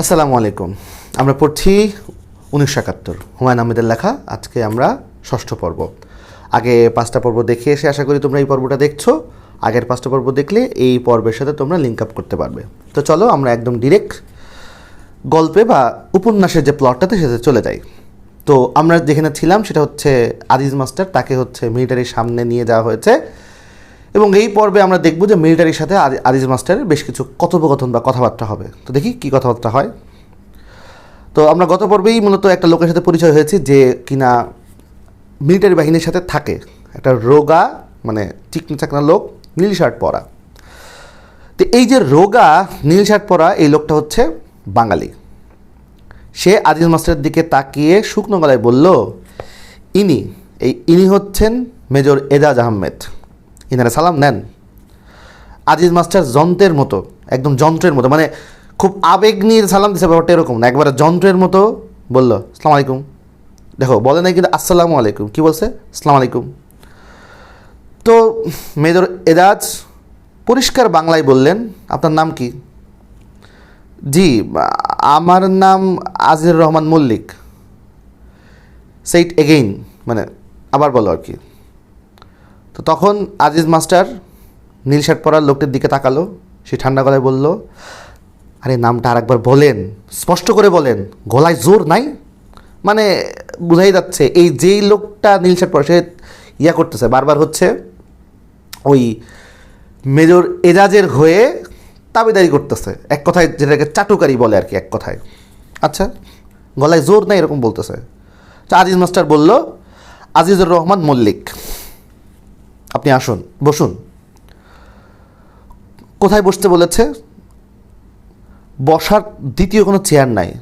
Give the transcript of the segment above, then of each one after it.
আসসালামু আলাইকুম। আমরা পড়ছি উনিশশো একাত্তর। হুমায়ুন আহমেদের লেখা, আজকে আমরা ষষ্ঠ পর্ব। আগে পাঁচটা পর্ব দেখে এসে আশা করি তোমরা এই পর্বটা দেখছ। আগের পাঁচটা পর্ব দেখলে এই পর্বের সাথে তোমরা লিঙ্ক আপ করতে পারবে। তো চলো আমরা একদম ডিরেক্ট গল্পে বা উপন্যাসের যে প্লটটাতে সেটাতে চলে যাই। তো আমরা যেখানে ছিলাম সেটা হচ্ছে আজিজ মাস্টার, তাকে হচ্ছে মিলিটারির সামনে নিয়ে যাওয়া হয়েছে। এবং এই পর্বে আমরা দেখব যে মিলিটারির সাথে আজিজ মাস্টারের বেশ কিছু কথোপকথন বা কথাবার্তা হবে। তো দেখি কি কথাবার্তা হয়। তো আমরা গত পর্বেই মূলত একটা লোকের সাথে পরিচয় হয়েছি যে কিনা মিলিটারি বাহিনীর সাথে থাকে। একটা রোগা মানে চিকনা চাকনা লোক, নীল শার্ট পরা। তো এই যে রোগা, নীল শার্ট পরা এই লোকটা হচ্ছে বাঙালি। সে আজিজ মাস্টারের দিকে তাকিয়ে শুকনো গলায় বলল, ইনি, এই ইনি হচ্ছেন মেজর এজাজ আহমেদ। ইনারা সালাম নেন। আজিজ মাস্টার যন্ত্রের মতো, একদম যন্ত্রের মতো মানে খুব আবেগ নিয়ে সালাম দিছে ব্যাপারটা এরকম না, একবারে যন্ত্রের মতো বলল আসসালামু আলাইকুম। দেখো, বলে নাই কিন্তু আসসালামু আলাইকুম। কী বলছে? আসসালামু আলাইকুম। তো মেজর এজাজ পরিষ্কার বাংলায় বললেন, আপনার নাম কি? জি, আমার নাম আজিজুর রহমান মল্লিক। সেইট এগেইন মানে আবার বলো আর কি। তো তখন আজিজ মাস্টার নীল শার্ট পরার লোকটির দিকে তাকালো। সে ঠান্ডা গলায় বলল, আরে, নামটা আরেকবার বলেন। স্পষ্ট করে বলেন, গলায় জোর নাই? মানে বোঝাই যাচ্ছে, এই যেই লোকটা নীল শার্ট পরে, সে ইয়া করতেছে। বারবার হচ্ছে ওই মেজর এজাজের হয়ে দাবিদারি করতেছে। এক কথায় যেটাকে চাটুকারি বলে আর কি, এক কথায়। আচ্ছা গলায় জোর নাই এরকম বলতেছে। আজিজ মাস্টার বলল, আজিজুর রহমান মল্লিক। আপনি আসুন, বসুন। কোথায় বসতে বলেছে? বসার দ্বিতীয় কোনো চেয়ার নাই।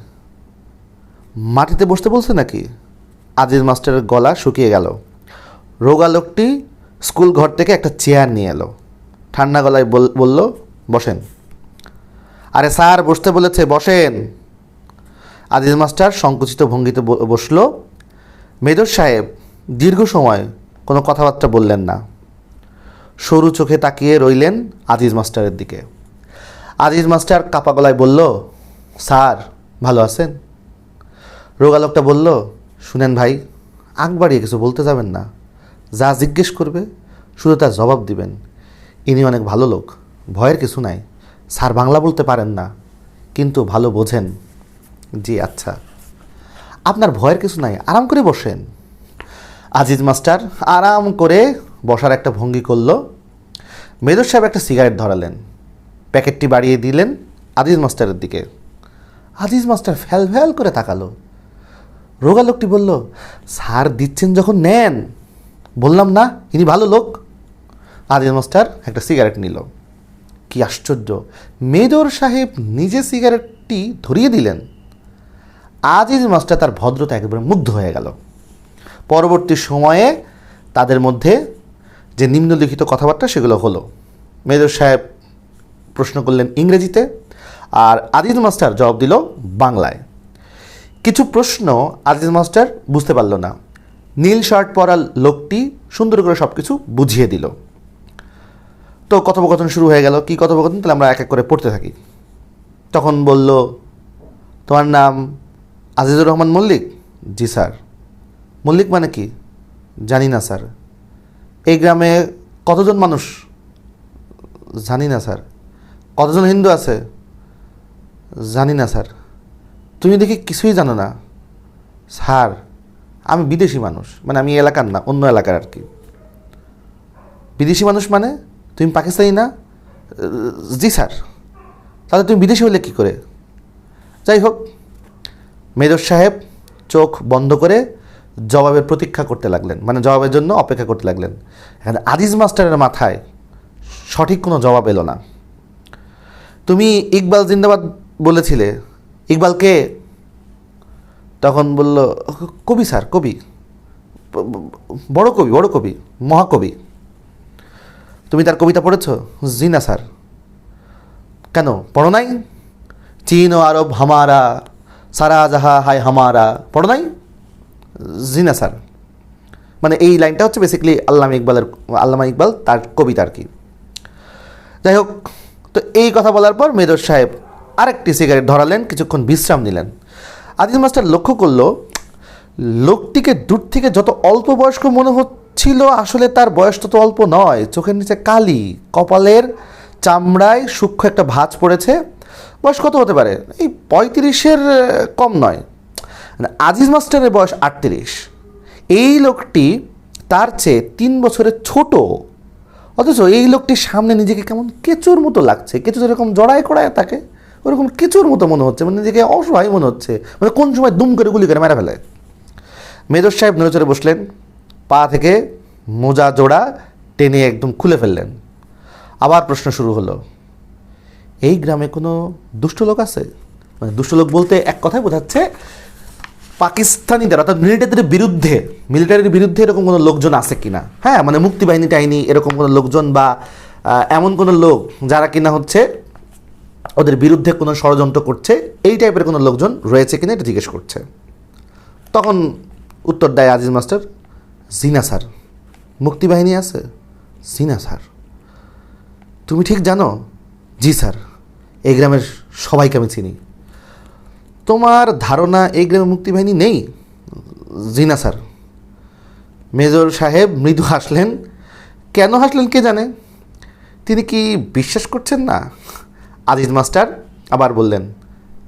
মাটিতে বসতে বলছে নাকি? আজিজ মাস্টারের গলা শুকিয়ে গেল। রোগা লোকটি স্কুল ঘর থেকে একটা চেয়ার নিয়ে এলো। ঠান্ডা গলায় বল- বলল, বসেন। আরে স্যার, বসতে বলেছে, বসেন। আজিজ মাস্টার সংকুচিত ভঙ্গিতে বসল। মেজর সাহেব, দীর্ঘ সময় কোনো কথাবার্তা বললেন না। সরু চোখে তাকিয়ে রইলেন আজিজ মাস্টারের দিকে। আজিজ মাস্টার কাপা গলায় বলল, স্যার, ভালো আছেন? রোগালোকটা বলল, শুনেন ভাই, আগ বাড়িয়ে কিছু বলতে যাবেন না। যা জিজ্ঞেস করবে, শুধু তার জবাব দিবেন। ইনি অনেক ভালো লোক, ভয়ের কিছু নাই। স্যার বাংলা বলতে পারেন না, কিন্তু ভালো বোঝেন। জি আচ্ছা। আপনার ভয়ের কিছু নাই, আরাম করে বসেন। আজিজ মাস্টার আরাম করে বসার একটা ভঙ্গি করল। মেজর সাহেব একটা সিগারেট ধরালেন। প্যাকেটটি বাড়িয়ে দিলেন আজিজ মাস্টারের দিকে। আজিজ মাস্টার ফ্যাল ফ্যাল করে তাকালো। রোগা লোকটি বলল, স্যার দিচ্ছেন যখন নেন। বললাম না, ইনি ভালো লোক। আজিজ মাস্টার একটা সিগারেট নিল। কি আশ্চর্য মেজর সাহেব নিজে সিগারেটটি ধরিয়ে দিলেন? আজিজ মাস্টার তার ভদ্রতা একেবারে মুগ্ধ হয়ে গেল। পরবর্তী সময়ে তাদের মধ্যে যে নিম্নলিখিত কথাবার্তা সেগুলো হলো। মেজর সাহেব প্রশ্ন করলেন ইংরেজিতে আর আজিজ মাস্টার জবাব দিল বাংলায়। কিছু প্রশ্ন আজিজ মাস্টার বুঝতে পারল না। নীল শার্ট পরা লোকটি সুন্দর করে সব কিছু বুঝিয়ে দিল। তো কথোপকথন শুরু হয়ে গেল। কি কথোপকথন? তাহলে আমরা এক এক করে পড়তে থাকি। তখন বলল, তোমার নাম আজিজুর রহমান মল্লিক? জি স্যার। মল্লিক মানে কি? জানি না স্যার। এই গ্রামে কতজন মানুষ? জানি না, স্যার। কতজন হিন্দু আছে? জানি না, স্যার। তুমি দেখি কিছুই জানো না। স্যার, আমি বিদেশি মানুষ মানে আমি এলাকার না, অন্য এলাকার আর কি। বিদেশি মানুষ মানে? তুমি পাকিস্তানি না? জি, স্যার। তাহলে তুমি বিদেশি হলে কী করে? যাই হোক, মেজর সাহেব চোখ বন্ধ করে জবাবের প্রতীক্ষা করতে লাগলেন মানে জবাবের জন্য অপেক্ষা করতে লাগলেন। এখানে আজিজ মাস্টারের মাথায় সঠিক কোনো জবাব এলো না। তুমি ইকবাল জিন্দাবাদ বলেছিলে, ইকবাল কে? তখন বলল, কবি স্যার, কবি। বড় কবি বড় কবি, মহাকবি। তুমি তার কবিতা পড়েছ? জি না স্যার। কেন? পড়ো নাই? চীন ও আরব হামারা, সারা জাহা হায় হামারা। পড়ো নাই? জি না স্যার। মানে এই লাইনটা হচ্ছে বেসিক্যালি আল্লামা ইকবালের, আল্লামা ইকবাল তার কবিতা আর কি। যাই হোক, তো এই কথা বলার পর মেজর সাহেব আরেকটি সিগারেট ধরালেন, কিছুক্ষণ বিশ্রাম নিলেন। আদিল মাস্টার লক্ষ্য করল, লোকটিকে দূর থেকে যত অল্প বয়স্ক মনে হচ্ছিল আসলে তার বয়স তত অল্প নয়। চোখের নিচে কালি, কপালের চামড়ায় সূক্ষ্ম একটা ভাঁজ পড়েছে। বয়স কত হতে পারে? এই পঁয়ত্রিশের, কম নয়। আজিজ মাস্টারের বয়স আটত্রিশ। এই লোকটি তার চেয়ে তিন বছরের ছোট। অথচ এই লোকটির সামনে নিজেকে কেমন কেঁচুর মতো লাগছে কেঁচু যেরকম জড়ায় কড়ায় তাকে, ওরকম কেঁচুর মতো মনে হচ্ছে মানে নিজেকে অসহায় মনে হচ্ছে মানে কোন সময় দুম করে গুলি করে মেরে ফেলে। মেজর সাহেব নড়েচড়ে বসলেন, পা থেকে মোজা জোড়া টেনে একদম খুলে ফেললেন। আবার প্রশ্ন শুরু হলো, এই গ্রামে কোনো দুষ্ট লোক আছে? মানে দুষ্ট লোক বলতে এক কথায় বোঝাচ্ছে পাকিস্তানিদের, অর্থাৎ মিলিটারিদের বিরুদ্ধে মিলিটারির বিরুদ্ধে এরকম কোনো লোকজন আছে কিনা? হ্যাঁ মানে মুক্তিবাহিনী টাইনি, এরকম কোনো লোকজন বা এমন কোনো লোক যারা কিনা হচ্ছে ওদের বিরুদ্ধে কোনো ষড়যন্ত্র করছে, এই টাইপের কোনো লোকজন রয়েছে কিনা এটা জিজ্ঞেস করছে। তখন উত্তর দেয় আজিজ মাস্টার, জিনা স্যার, মুক্তিবাহিনী আছে? জিনা স্যার। তুমি ঠিক জানো? জি স্যার, এই গ্রামের সবাইকে আমি চিনি। তোমার ধারণা এই গ্রামে মুক্তিবাহিনী নেই? জি না স্যার। মেজর সাহেব মৃদু হাসলেন। কেন হাসলেন কে জানে? তিনি কি বিশ্বাস করছেন না? আজিজ মাস্টার আবার বললেন,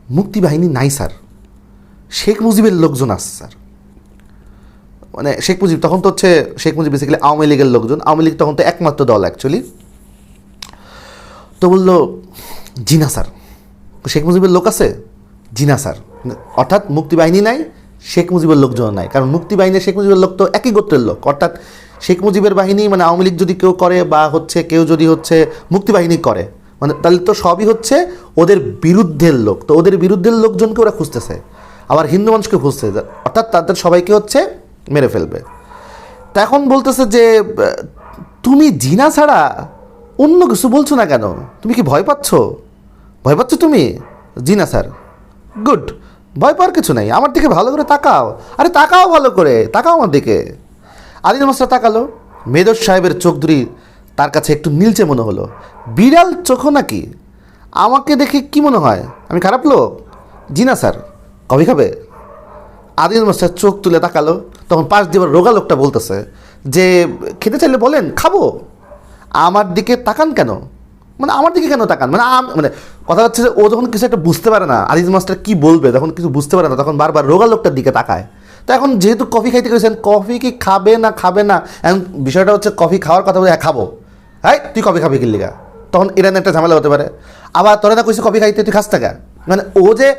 মুক্তিবাহিনী নাই স্যার। শেখ মুজিবের লোকজন আছে স্যার। মানে শেখ মুজিব তখন তো হচ্ছে, শেখ মুজিব বেসিক্যালি আওয়ামী লীগের লোকজন। আওয়ামী লীগ তখন তো একমাত্র দল অ্যাকচুয়ালি তো বলল, জিনা স্যার, শেখ মুজিবের লোক আছে? জিনা স্যার। অর্থাৎ মুক্তিবাহিনী নাই, শেখ মুজিবের লোকজন নাই। কারণ মুক্তিবাহিনী শেখ মুজিবের লোক তো একই গোত্রের লোক। অর্থাৎ শেখ মুজিবের বাহিনী মানে আওয়ামী লীগ যদি কেউ করে বা হচ্ছে কেউ যদি হচ্ছে মুক্তিবাহিনী করে মানে তাহলে তো সবই হচ্ছে ওদের বিরুদ্ধের লোক। তো ওদের বিরুদ্ধের লোকজনকে ওরা খুঁজতেছে। আবার হিন্দু মানুষকে খুঁজছে অর্থাৎ তাদের সবাইকে হচ্ছে মেরে ফেলবে। তা এখন বলতেছে যে, তুমি জিনা ছাড়া অন্য কিছু বলছো না কেন? তুমি কি ভয় পাচ্ছ? ভয় পাচ্ছ তুমি? জিনা স্যার। গুড ভয় পাওয়ার কিছু নাই। আমার দিকে ভালো করে তাকাও। আরে তাকাও ভালো করে। তাকাও আমার দিকে। আদিল মাস্টার তাকালো। মেদর সাহেবের চোখ দুরি তার কাছে একটু নীলচে মনে হলো। বিড়াল চোখও নাকি? আমাকে দেখে কি মনে হয়? আমি খারাপ লোক? জিনা স্যার। কবে খাবে? আদিল মাস্টার চোখ তুলে তাকালো। তখন পাশ দিয়ে রোগা লোকটা বলতেছে যে, খেতে চাইলে বলেন, খাব? আমার দিকে তাকান কেন? মানে আমার দিকে কেন তাকান? মানে মানে কথা হচ্ছে যে ও যখন কিছু একটা বুঝতে পারে না আদিজ মাস্টার কি বলবে তখন কিছু বুঝতে পারে না, তখন বারবার রোগা লোকটার দিকে তাকায়। তো এখন যেহেতু কফি খাইতে গেছেন, কফি কি খাবে না খাবে না? এখন বিষয়টা হচ্ছে কফি খাওয়ার কথা বলে হ্যাঁ খাব। হ্যাঁ তুই কফি খাবি কি লিগা তখন এরান একটা ঝামেলা হতে পারে। আবার তোরা না কইছে কফি খাইতে, তুই খাস টাকা মানে ও যে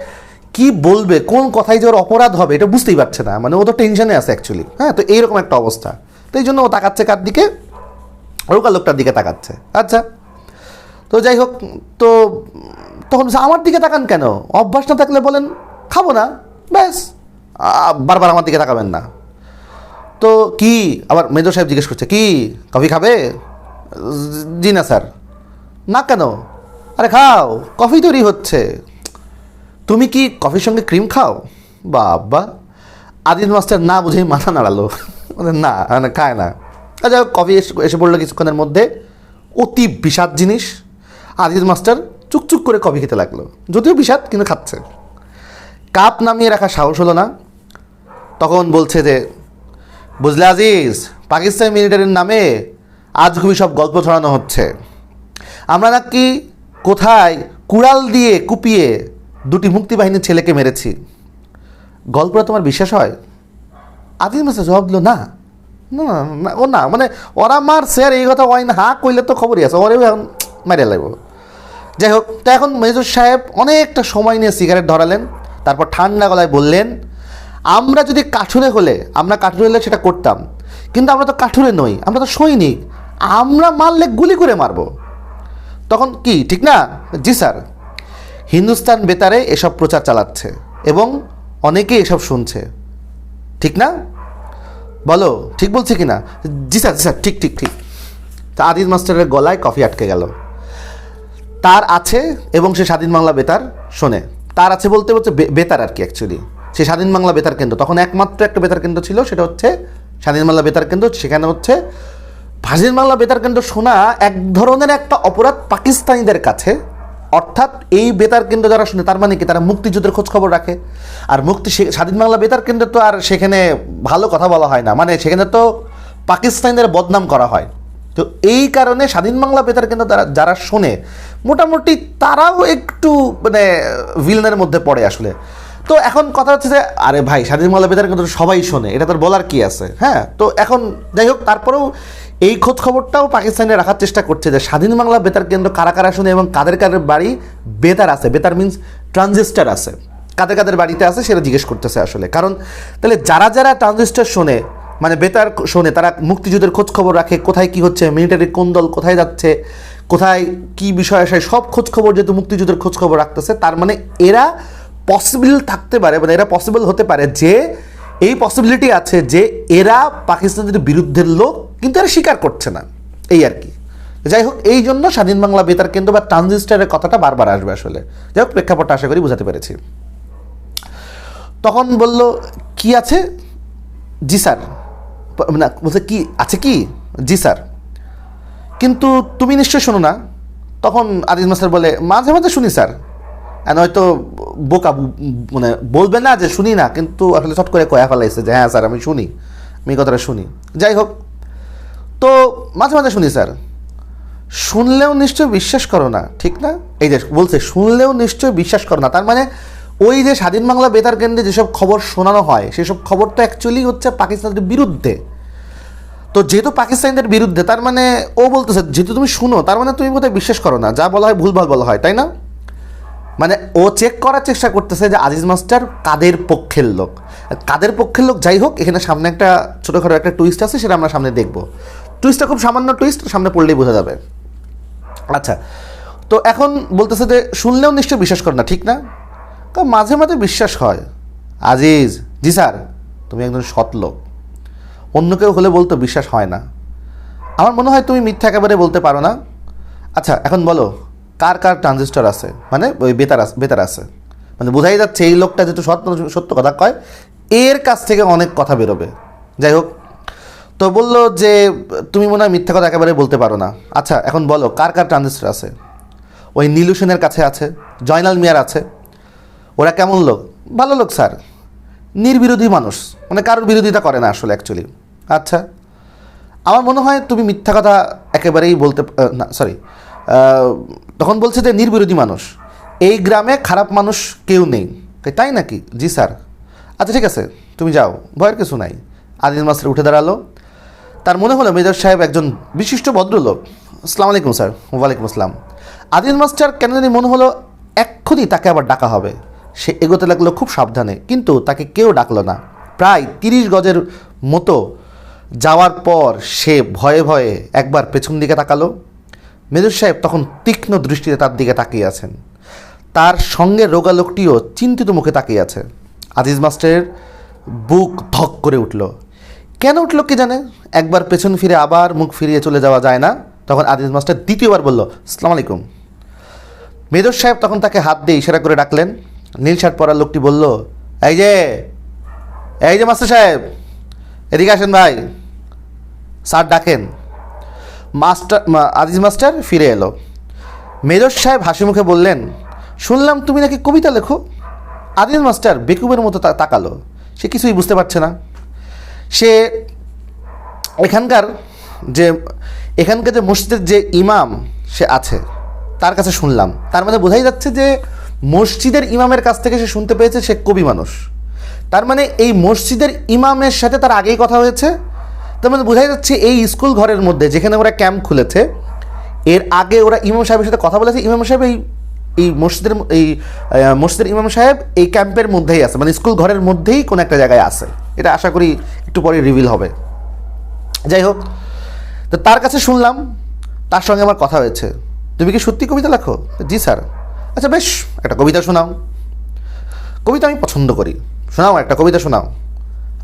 কি বলবে, কোন কথাই যে ওর অপরাধ হবে, এটা বুঝতেই পারছে না। মানে ও তো টেনশনে আছে অ্যাকচুয়ালি হ্যাঁ? তো এইরকম একটা অবস্থা। তো এই জন্য ও তাকাচ্ছে কার দিকে? রোগা লোকটার দিকে তাকাচ্ছে। আচ্ছা তো যাই হোক, তো তখন আমার দিকে তাকান কেন? অভ্যাস না থাকলে বলেন, খাব না। ব্যাস। বারবার আমার দিকে তাকাবেন না। তো কি? আবার মেজর সাহেব জিজ্ঞেস করছে, কি? কফি খাবে? জি না, স্যার। না কেন? আরে খাও, কফি তৈরি হচ্ছে। তুমি কি কফির সঙ্গে ক্রিম খাও? বাবা, আদিল মাস্টার না বুঝেই মাথা নাড়ালো। না মানে খায় না। আচ্ছা কফি এসে এসে পড়ল কিছুক্ষণের মধ্যে। অতি বিষাদ জিনিস। আদিল মাস্টার চুকচুক করে কফি খেতে লাগল। যদিও বিষাদ, কিন্তু খাচ্ছে। কাপ নামিয়ে রাখা সাহস হলো না। তখন বলছে যে, বুঝলে আজিজ, পাকিস্তান মিলিটারির নামে আজ খুবই সব গল্প ছড়ানো হচ্ছে। আমরা নাকি কোথায় কুড়াল দিয়ে কুপিয়ে দুটি মুক্তিবাহিনীর ছেলেকে মেরেছি। গল্পটা তোমার বিশ্বাস হয়? আদিল মাস্টার জবাব দিল, না। না ও না। মানে ওরা মারছে আর এই কথা হয় না। হা কইলে তো খবরই আছে। ওরেও এখন মারিয়া লাগবো যাই হোক, তো এখন মেজর সাহেব অনেকটা সময় নিয়ে সিগারেট ধরালেন, তারপর ঠান্ডা গলায় বললেন, আমরা যদি কাঠুরে হলে, আমরা কাঠুরে হলে সেটা করতাম, কিন্তু আমরা তো কাঠুরে নই, আমরা তো সৈনিক, আমরা মারলে গুলি করে মারবো। তখন কি, ঠিক না? জি স্যার। হিন্দুস্তান বেতারে এসব প্রচার চালাচ্ছে এবং অনেকে এসব শুনছে। ঠিক না? বলো, ঠিক বলছে কি না জি স্যার জি স্যার, ঠিক ঠিক ঠিক। তা আদিল মাস্টারের গলায় কফি আটকে গেল। তার আছে এবং সে স্বাধীন বাংলা বেতার শোনে। তার আছে বলতে হচ্ছে বেতার আর কি অ্যাকচুয়ালি সে স্বাধীন বাংলা বেতার কেন্দ্র। তখন একমাত্র একটা বেতার কেন্দ্র ছিল, সেটা হচ্ছে স্বাধীন বাংলা বেতার কেন্দ্র। সেখানে হচ্ছে স্বাধীন বাংলা বেতার কেন্দ্র শোনা এক ধরনের একটা অপরাধ পাকিস্তানিদের কাছে। অর্থাৎ এই বেতার কেন্দ্র যারা শুনে, তার মানে কি? তারা মুক্তিযুদ্ধের খোঁজ খবর রাখে। আর মুক্তি স্বাধীন বাংলা বেতার কেন্দ্রে তো আর সেখানে ভালো কথা বলা হয় না। মানে সেখানে তো পাকিস্তানিদের বদনাম করা হয়। তো এই কারণে স্বাধীন বাংলা বেতার কেন্দ্র তারা যারা শোনে, মোটামুটি তারাও একটু মানে ভিলনের মধ্যে পড়ে আসলে। তো এখন কথা হচ্ছে যে, আরে ভাই, স্বাধীন বাংলা বেতার কেন্দ্র সবাই শোনে, এটা তোর বলার কি আছে? হ্যাঁ তো এখন যাই হোক, তারপরেও এই খোঁজ খবরটাও পাকিস্তানে রাখার চেষ্টা করছে যে, স্বাধীন বাংলা বেতার কেন্দ্র কারা কারা শুনে এবং কাদের কাদের বাড়ি বেতার আছে। বেতার মিন্স ট্রানজিস্টার আছে। কাদের কাদের বাড়িতে আছে সেটা জিজ্ঞেস করতেছে আসলে। কারণ, তাহলে যারা যারা ট্রানজিস্টার শোনে মানে বেতার শোনে, তারা মুক্তিযুদ্ধের খোঁজ খবর রাখে, কোথায় কি হচ্ছে মিলিটারি কোন দল কোথায় যাচ্ছে, কোথায় কি বিষয় আসে, সব খোঁজ খবর যেহেতু মুক্তিযুদ্ধের খোঁজ খবর রাখতেছে, তার মানে এরা পসিবল থাকতে পারে মানে এরা পসিবল হতে পারে যে এই পসিবিলিটি আছে যে এরা পাকিস্তানের বিরুদ্ধের লোক, কিন্তু এরা স্বীকার করছে না, এই আর কি। যাই হোক, এই জন্য স্বাধীন বাংলা বেতার কেন্দ্র বা ট্রানজিস্টারের কথাটা বারবার আসবে আসলে। যাই হোক, প্রেক্ষাপটটা আশা করি বুঝাতে পেরেছি। তখন বলল, কি আছে? জি স্যার। না বলছে কি, আছে কি? জি, স্যার। কিন্তু তুমি নিশ্চয় শোনো না। তখন আদিজ মাস্টার বলে, মাঝে মাঝে শুনি, স্যার। আর হয়তো বোকা মানে বলবে না যে শুনি না, কিন্তু আসলে চট করে কয়া ফেলাইছে যে হ্যাঁ স্যার, আমি শুনি। আমি কথাটা শুনি। যাই হোক, তো মাঝে মাঝে শুনি, স্যার। শুনলেও নিশ্চয় বিশ্বাস করো না, ঠিক না? এই যে বলছে, শুনলেও নিশ্চয় বিশ্বাস করো না। তার মানে ওই যে স্বাধীন বাংলা বেতার কেন্দ্রে যেসব খবর শোনানো হয়, সেসব খবর তো অ্যাকচুয়ালি হচ্ছে পাকিস্তানের বিরুদ্ধে। তো যেহেতু পাকিস্তানিদের বিরুদ্ধে, তার মানে ও বলতেছে, যেহেতু তুমি শুনো, তার মানে তুমি বোধহয় বিশ্বাস করো না। যা বলা হয় ভুলভাল বলা হয়, তাই না? মানে ও চেক করার চেষ্টা করতেছে যে আজিজ মাস্টার কাদের পক্ষের লোক। কাদের পক্ষের লোক যাই হোক, এখানে সামনে একটা ছোটোখাটো একটা টুইস্ট আছে, সেটা আমরা সামনে দেখব। টুইস্টটা খুব সামান্য টুইস্ট সামনে পড়লেই বোঝা যাবে। আচ্ছা তো এখন বলতেছে যে, শুনলেও নিশ্চয় বিশ্বাস করে না, ঠিক না? তো মাঝে মাঝে বিশ্বাস হয়। আজিজ, জি স্যার, তুমি একজন সৎ লোক। অন্য কেউ হলে বলতো বিশ্বাস হয় না। আমার মনে হয় তুমি মিথ্যা একেবারে বলতে পারো না। আচ্ছা এখন বলো, কার কার ট্রানজিস্টর আছে? মানে ওই বেতার আছে বেতার আছে। মানে বোঝাই যাচ্ছে এই লোকটা যেহেতু সত্য সত্য কথা কয়, এর কাছ থেকে অনেক কথা বেরোবে। যাই হোক, তো বলল যে, তুমি মনে হয় মিথ্যা কথা একেবারে বলতে পারো না। আচ্ছা এখন বলো, কার কার ট্রানজিস্টর আছে? ওই নীলু সেনের কাছে আছে, জয়নাল মিয়ার আছে। ওরা কেমন লোক? ভালো লোক, স্যার। নির্বিরোধী মানুষ। মানে কারোর বিরোধিতা করে না আসলে অ্যাকচুয়ালি আচ্ছা। আমার মনে হয় তুমি মিথ্যা কথা একেবারেই বলতে না সরি তখন বলছে যে নির্বিরোধী মানুষ। এই গ্রামে খারাপ মানুষ কেউ নেই। তাই নাকি? জি, স্যার। আচ্ছা ঠিক আছে। তুমি যাও। ভয়ের কিছু নাই। আদিল মাস্টার উঠে দাঁড়াল। তার মনে হলো মেজর সাহেব একজন বিশিষ্ট ভদ্রলোক। আসসালামু আলাইকুম, স্যার। ওয়ালাইকুম আসসালাম। আদিল মাস্টার কেন জানি মনে হলো এক্ষুনি তাকে আবার ডাকা হবে। সে এগোতে লাগল খুব সাবধানে, কিন্তু তাকে কেউ ডাকলো না। প্রায় তিরিশ গজের মতো যাওয়ার পর সে ভয়ে ভয়ে একবার পেছন দিকে তাকালো। মেজর সাহেব তখন তীক্ষ্ণ দৃষ্টিতে তার দিকে তাকিয়ে আছেন। তার সঙ্গে রোগা লোকটিও চিন্তিত মুখে তাকিয়ে আছে। আজিজ মাস্টারের বুক ধক করে উঠল। কেন উঠল কে জানে? একবার পেছন ফিরে আবার মুখ ফিরিয়ে চলে যাওয়া যায় না? তখন আজিজ মাস্টার দ্বিতীয়বার বলল আসসালামু আলাইকুম। মেজর সাহেব তখন তাকে হাত দিয়ে ইশারা করে ডাকলেন। নীল শার্ট পরা লোকটি বলল, এই যে এই যে মাস্টার সাহেব, এদিকে আসেন ভাই। স্যার ডাকেন। মাস্টার আজিজ মাস্টার ফিরে এলো। মেজর সাহেব হাসি মুখে বললেন, শুনলাম তুমি নাকি কবিতা লেখো। আদিল মাস্টার বেকুবের মতো তাকালো। সে কিছুই বুঝতে পারছে না। সে এখানকার যে এখানকার যে মসজিদের যে ইমাম সে আছে, তার কাছে শুনলাম। তার মানে বোঝাই যাচ্ছে যে মসজিদের ইমামের কাছ থেকে সে শুনতে পেয়েছে সে কবি মানুষ। তার মানে এই মসজিদের ইমামের সাথে তার আগেই কথা হয়েছে। তার মানে বোঝাই যাচ্ছে এই স্কুল ঘরের মধ্যে যেখানে ওরা ক্যাম্প খুলেছে, এর আগে ওরা ইমাম সাহেবের সাথে কথা বলেছে। ইমাম সাহেব এই এই মসজিদের এই মসজিদের ইমাম সাহেব এই ক্যাম্পের মধ্যেই আছে। মানে স্কুল ঘরের মধ্যেই কোনো একটা জায়গায় আছে। এটা আশা করি একটু পরে রিভিল হবে। যাই হোক, তো তার কাছে শুনলাম, তার সঙ্গে আমার কথা হয়েছে। তুমি কি সত্যি কবিতা লেখো? জি স্যার। আচ্ছা বেশ, একটা কবিতা শোনাও। কবিতা আমি পছন্দ করি। শোনাও, একটা কবিতা শোনাও।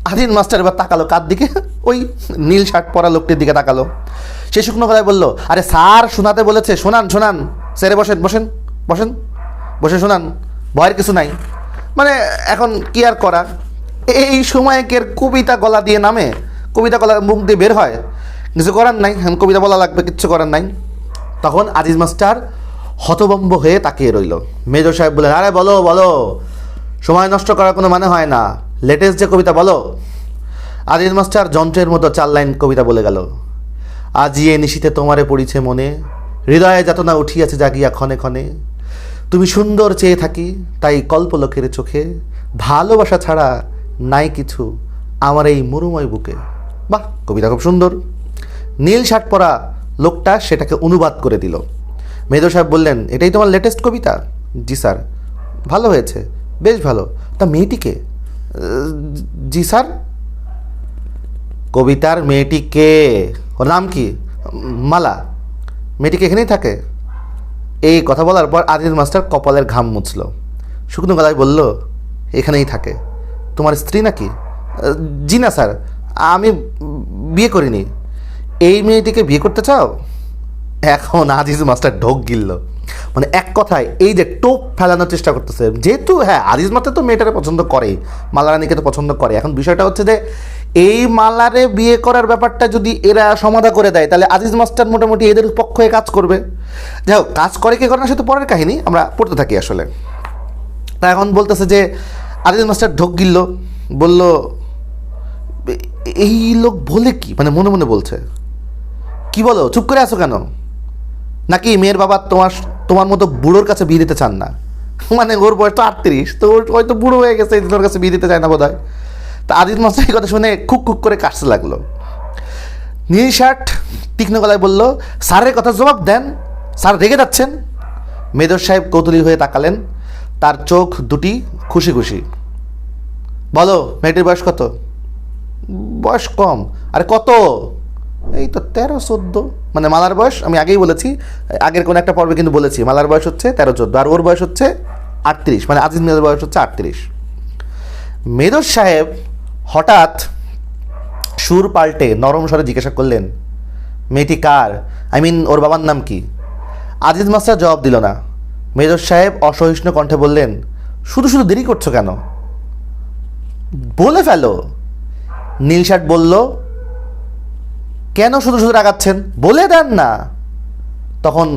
আদিন মাস্টার এবার তাকালো কার দিকে? ওই নীল শার্ট পরা লোকটির দিকে তাকালো। সে শুকনো গলায় বলল, আরে স্যার শোনাতে বলেছে, শোনান শোনান। স্যারে বসেন বসেন বসেন, বসে শোনান। ভয়ের কিছু নাই। মানে এখন কি আর করা? এই সময় কের কবিতা গলা দিয়ে নামে? কবিতা গলা মুখ দিয়ে বের হয়? কিছু করার নাই কবিতা বলা লাগবে, কিচ্ছু করার নাই। তখন আজিজ মাস্টার হতবম্ব হয়ে তাকিয়ে রইল। মেজর সাহেব বললেন, আরে বলো বলো, সময় নষ্ট করার কোনো মানে হয় না। লেটেস্ট যে কবিতা বলো। আজিজ মাস্টার যন্ত্রের মতো চার লাইন কবিতা বলে গেল, আজি এ নিশিতে তোমারে পড়িছে মনে, হৃদয়ে যাতনা উঠিয়াছে জাগিয়া ক্ষণে ক্ষণে। তুমি সুন্দর চেয়ে থাকি, তাই কল্পলোকের চোখে। ভালোবাসা ছাড়া নাই কিছু আমার এই মরুময় বুকে। বাহ, কবিতা খুব সুন্দর। নীল শার্ট পরা লোকটা সেটাকে অনুবাদ করে দিল। মেজর সাহেব বললেন এটাই তোমার লেটেস্ট কবিতা? জি স্যার। ভালো হয়েছে বেশ ভালো। তা মেয়েটিকে? "আহ, জি স্যার। কবিতার মেয়েটি কে ওর নাম কি? মালা। মেয়েটিকে এখানেই থাকে? এই কথা বলার পর আদিল মাস্টার কপালের ঘাম মুছল। শুকনো গলায় বলল এখানেই থাকে। তোমার স্ত্রী নাকি? জি না স্যার আমি বিয়ে করিনি। এই মেয়েটিকে বিয়ে করতে চাও? এখন আজিজ মাস্টার ঢোক গিলল। মানে এক কথায়, এই যে টোপ ফেলানোর চেষ্টা করতেছে, যেহেতু হ্যাঁ আজিজ মাস্টার তো মেয়েটাকে পছন্দ করেই মালারানিকে তো পছন্দ করে। এখন বিষয়টা হচ্ছে যে, এই মালারে বিয়ে করার ব্যাপারটা যদি এরা সমাধা করে দেয়, তাহলে আজিজ মাস্টার মোটামুটি এদের পক্ষ হয়ে কাজ করবে। যাই হোক, কাজ করে কে করে না, সে তো পরের কাহিনী, আমরা পড়তে থাকি আসলে। তা এখন বলতেছে যে, আজিজ মাস্টার ঢোক গিলল, বলল এই লোক বলে কি? মানে মনে মনে বলছে। কি বলো, চুপ করে আছো কেন? নাকি মেয়ের বাবা তোমার তোমার মতো বুড়োর কাছে বিয়ে দিতে চান না? মানে ওর বয়স তো আটত্রিশ, তো ওর হয়তো বুড়ো হয়ে গেছে, এই ওর কাছে বিয়ে দিতে চায় না বোধ হয় তা আদিত মাস্টার এই কথা শুনে খুক খুক করে কাটতে লাগল। নীল শার্ট তীক্ষ্ণ গলায় বলল, স্যারের কথা জবাব দেন, স্যার রেগে যাচ্ছেন। মেজর সাহেব কৌতূহলী হয়ে তাকালেন। তার চোখ দুটি খুশি খুশি। বলো, মেয়েটির বয়স কত? বয়স কম। আরে কত? এই তো তেরো, চোদ্দ। মানে মালার বয়স, আমি আগেই বলেছি, আগের কোনো একটা পর্বে কিন্তু বলেছি, মালার বয়স হচ্ছে তেরো, চোদ্দ, আর ওর বয়স হচ্ছে আটত্রিশ মানে আজিজ মেয়ের বয়স হচ্ছে আটত্রিশ। মেদর সাহেব হঠাৎ সুর পাল্টে নরম স্বরে জিজ্ঞাসা করলেন, মেয়েটি কার? আই মিন ওর বাবার নাম কি? আজিজ মাস্টার জবাব দিল না। মেজর সাহেব অসহিষ্ণু কণ্ঠে বললেন, শুধু শুধু দেরি করছ কেন? বলে ফেলো। নীল শার্ট বলল কেন শুধু শুধু রাগাচ্ছেন? বলে দেন না। তখন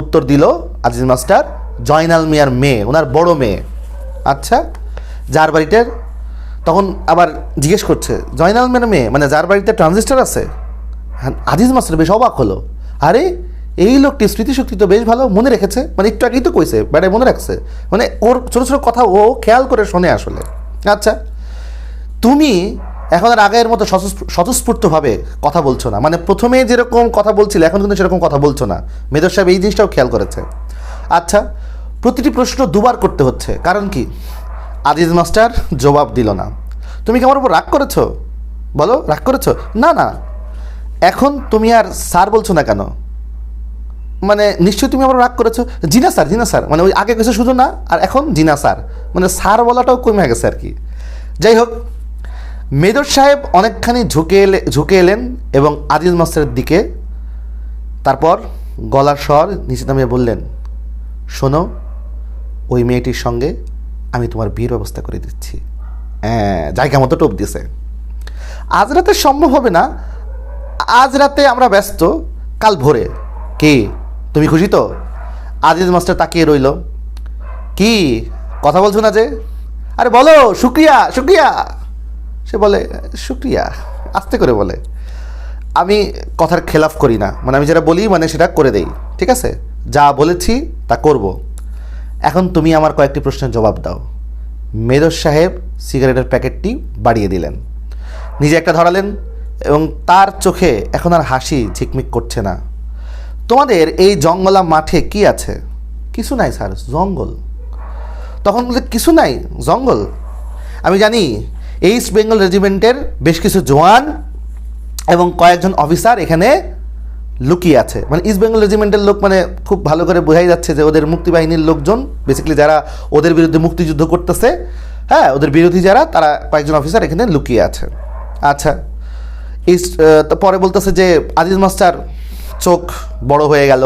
উত্তর দিল আজিজ মাস্টার, জয়নাল মিয়ার মেয়ে, ওনার বড় মেয়ে। আচ্ছা যার বাড়িটার তখন আবার জিজ্ঞেস করছে, জয়নাল মিয়ার মেয়ে মানে যার বাড়িতে ট্রানজিস্টার আছে? হ্যাঁ আজিজ মাস্টার বেশ অবাক হলো। আরে, এই লোকটি স্মৃতিশক্তি তো বেশ ভালো, মনে রেখেছে মানে একটু আগেই তো কইছে বেড়ে মনে রাখছে। মানে ওর ছোটো ছোটো কথা ও খেয়াল করে শোনে আসলে। আচ্ছা তুমি এখন আর আগের মতো স্বতঃস্ফূর্তভাবে কথা বলছো না। মানে প্রথমে যেরকম কথা বলছিলে, এখন কিন্তু সেরকম কথা বলছো না। মেদর সাহেব এই জিনিসটাও খেয়াল করেছে। আচ্ছা প্রতিটি প্রশ্ন দুবার করতে হচ্ছে। কারণ কি? আজিজ মাস্টার জবাব দিল না। তুমি কি আমার উপর রাগ করেছ? বলো, রাগ করেছ? না না। এখন তুমি আর স্যার বলছো না কেন? মানে নিশ্চয়ই তুমি আমার রাগ করেছ? জিনা স্যার জিনা স্যার। মানে ওই আগে গেছে শুধু না, আর এখন জিনা স্যার। মানে স্যার বলাটাও কমে গেছে আর কি। যাই হোক মেজর সাহেব অনেকখানি ঝুঁকে এলে, ঝুঁকে এলেন এবং আজিজ মাস্টারের দিকে তারপর গলার স্বর নিচে নামিয়ে বললেন, শোনো, ওই মেয়েটির সঙ্গে আমি তোমার বিয়ের ব্যবস্থা করে দিচ্ছি। হ্যাঁ জায়গা মতো টোপ দিছে আজ রাতে সম্ভব হবে না। আজ রাতে আমরা ব্যস্ত, কাল ভোরে। কি, তুমি খুশি তো? আজিজ মাস্টার তাকিয়ে রইল। কি, কথা বলছো না যে? আরে বলো, শুক্রিয়া শুক্রিয়া। সে বলে, শুক্রিয়া। আস্তে করে বলে, আমি কথার খেলাফ করি না। মানে আমি যেটা বলি মানে সেটা করে দেই। ঠিক আছে? যা বলেছি, তা করব। এখন তুমি আমার কয়েকটি প্রশ্নের জবাব দাও। মেদর সাহেব সিগারেটের প্যাকেটটি বাড়িয়ে দিলেন। নিজে একটা ধরালেন এবং তার চোখে এখন আর হাসি ঝিকমিক করছে না। তোমাদের এই জঙ্গলা মাঠে কি আছে? কিছু নাই, স্যার, জঙ্গল। তখন বলে কিছু নাই, জঙ্গল? আমি জানি ইস্ট বেঙ্গল রেজিমেন্টের বেশ কিছু জোয়ান এবং কয়েকজন অফিসার এখানে লুকিয়ে আছে। মানে ইস্ট বেঙ্গল রেজিমেন্টের লোক মানে খুব ভালো করে বোঝাই যাচ্ছে যে ওদের মুক্তিবাহিনীর লোকজন বেসিক্যালি যারা ওদের বিরুদ্ধে মুক্তিযুদ্ধ করতেছে হ্যাঁ ওদের বিরোধী যারা, তারা কয়েকজন অফিসার এখানে লুকিয়ে আছে। আচ্ছা ইস্ট পরে বলতেছে যে আজিজ মাস্টার চোখ বড় হয়ে গেল।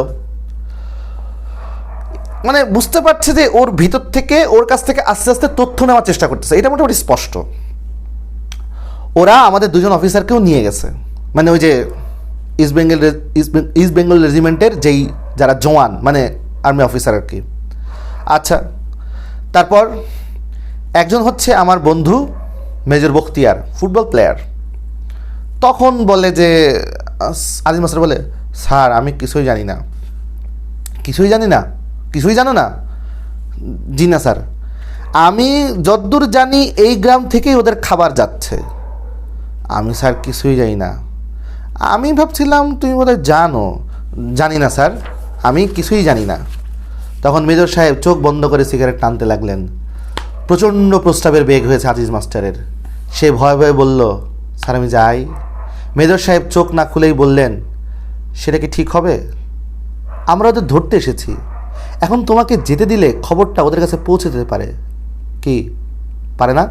মানে বুঝতে পারছে যে ওর ভিতর থেকে, ওর কাছ থেকে আস্তে আস্তে তথ্য নেওয়ার চেষ্টা করতেছে। এটা মোটামুটি স্পষ্ট। ওরা আমাদের দুজন অফিসারকেও নিয়ে গেছে। মানে ওই যে ইস্ট বেঙ্গল ইস্ট বেঙ্গল রেজিমেন্টের যেই যারা জওয়ান মানে আর্মি অফিসার আর কি। আচ্ছা তারপর একজন হচ্ছে আমার বন্ধু মেজর বখতিয়ার, ফুটবল প্লেয়ার তখন বলে যে আজিজ মাস্টার বলে, স্যার, আমি কিছুই জানি না। কিছুই জানি না? কিছুই জানো না? জি না, স্যার। আমি যদ্দূর জানি এই গ্রাম থেকেই ওদের খাবার যাচ্ছে। আমি স্যার কিছুই জানি না। আমি ভাবছিলাম তুমি বোধহয় জানো। জানি না স্যার, আমি কিছুই জানি না। তখন মেজর সাহেব চোখ বন্ধ করে সিগারেট টানতে লাগলেন। প্রচণ্ড প্রস্তাবের বেগ হয়েছে আজিজ মাস্টারের। সে ভয়ে ভয়ে বলল, স্যার, আমি যাই। মেজর সাহেব চোখ না খুলেই বললেন, সেটা কি ঠিক হবে? আমরা ওদের ধরতে এসেছি। এখন তোমাকে যেতে দিলে খবরটা ওদের কাছে পৌঁছে যেতে পারে। কি? পারে না?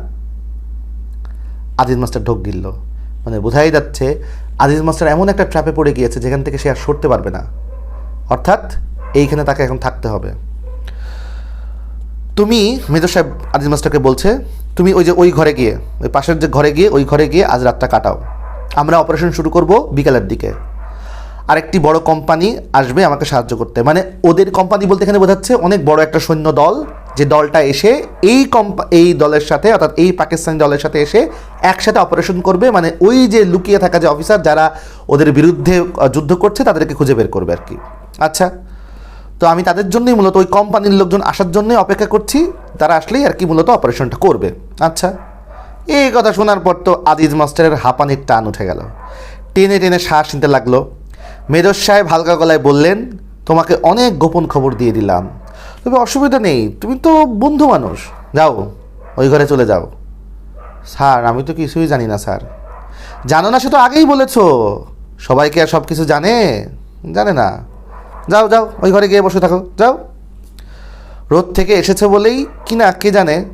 আজিজ মাস্টার ঢোক গিলল। মানে বোঝাই যাচ্ছে আজিজ মাস্টার এমন একটা ট্র্যাপে পড়ে গিয়েছে যেখান থেকে সে আর সরতে পারবে না। অর্থাৎ এইখানে তাকে এখন থাকতে হবে। তুমি মেজর সাহেব আজিজ মাস্টারকে বলছে, তুমি ওই যে ওই ঘরে গিয়ে, ওই পাশের যে ঘরে গিয়ে, ওই ঘরে গিয়ে আজ রাতটা কাটাও। আমরা অপারেশন শুরু করব বিকালের দিকে। আরেকটি বড় কোম্পানি আসবে আমাকে সাহায্য করতে। মানে ওদের কোম্পানি বলতে এখানে বোঝাচ্ছে অনেক বড় একটা সৈন্য দল যে দলটা এসে এই কম্পা এই দলের সাথে, অর্থাৎ এই পাকিস্তানি দলের সাথে এসে একসাথে অপারেশন করবে মানে ওই যে লুকিয়ে থাকা যে অফিসার যারা ওদের বিরুদ্ধে যুদ্ধ করছে, তাদেরকে খুঁজে বের করবে আর কি আচ্ছা তো আমি তাদের জন্যই মূলত ওই কোম্পানির লোকজন আসার জন্যই অপেক্ষা করছি, তারা আসলেই আর কি মূলত অপারেশনটা করবে। আচ্ছা এই কথা শোনার পর তো আজিজ মাস্টারের হাঁপানির টান উঠে গেল। টেনে টেনে শ্বাস নিতে লাগল। মেজর সাহেব হালকা গলায় বললেন, তোমাকে অনেক গোপন খবর দিয়ে দিলাম। তবে অসুবিধা নেই। তুমি তো বন্ধু মানুষ। যাও, ওই ঘরে চলে যাও। স্যার, আমি তো কিছুই জানি না, স্যার। জানো না, সে তো আগেই বলেছ। সবাইকে আর সব কিছু জানে? জানে না। যাও যাও, ওই ঘরে গিয়ে বসে থাকো। যাও। রোদ থেকে এসেছে বলেই কিনা কে জানে,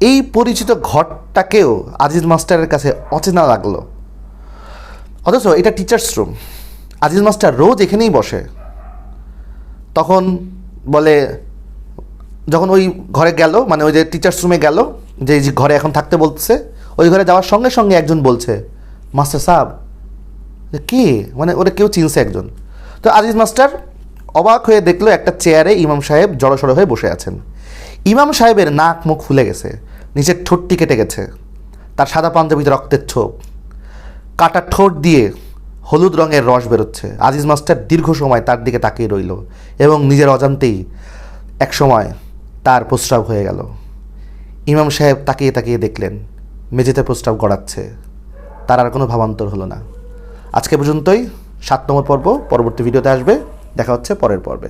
এই পরিচিত ঘরটাকেও আজিজ মাস্টারের কাছে অচেনা লাগল। অথচ এটা টিচার্স রুম আজিজ মাস্টার রোজ এখানেই বসে। তখন বলে যখন ওই ঘরে গেল মানে ওই যে টিচার্স রুমে গেল, যে ঘরে এখন থাকতে বলছে ওই ঘরে যাওয়ার সঙ্গে সঙ্গে একজন বলছে, মাস্টার সাহেব যে কে? মানে ওরা কেউ চিনছে একজন। তো আজিজ মাস্টার অবাক হয়ে দেখল একটা চেয়ারে ইমাম সাহেব জড়সড় হয়ে বসে আছেন। ইমাম সাহেবের নাক মুখ ফুলে গেছে, নিচের ঠোঁটটি কেটে গেছে, তার সাদা পাঞ্জাবিতে রক্তের ছোপ। কাটা ঠোঁট দিয়ে হলুদ রঙের রস বেরোচ্ছে। আজিজ মাস্টার দীর্ঘ সময় তার দিকে তাকিয়ে রইল এবং নিজের অজান্তেই এক সময় তার প্রস্রাব হয়ে গেল। ইমাম সাহেব তাকিয়ে তাকিয়ে দেখলেন, মেঝেতে প্রস্রাব গড়াচ্ছে। তার আর কোনো ভাবান্তর হলো না। আজকে পর্যন্তই, সাত নম্বর পর্ব, পরবর্তী ভিডিওতে আসবে। দেখা হচ্ছে পরের পর্বে।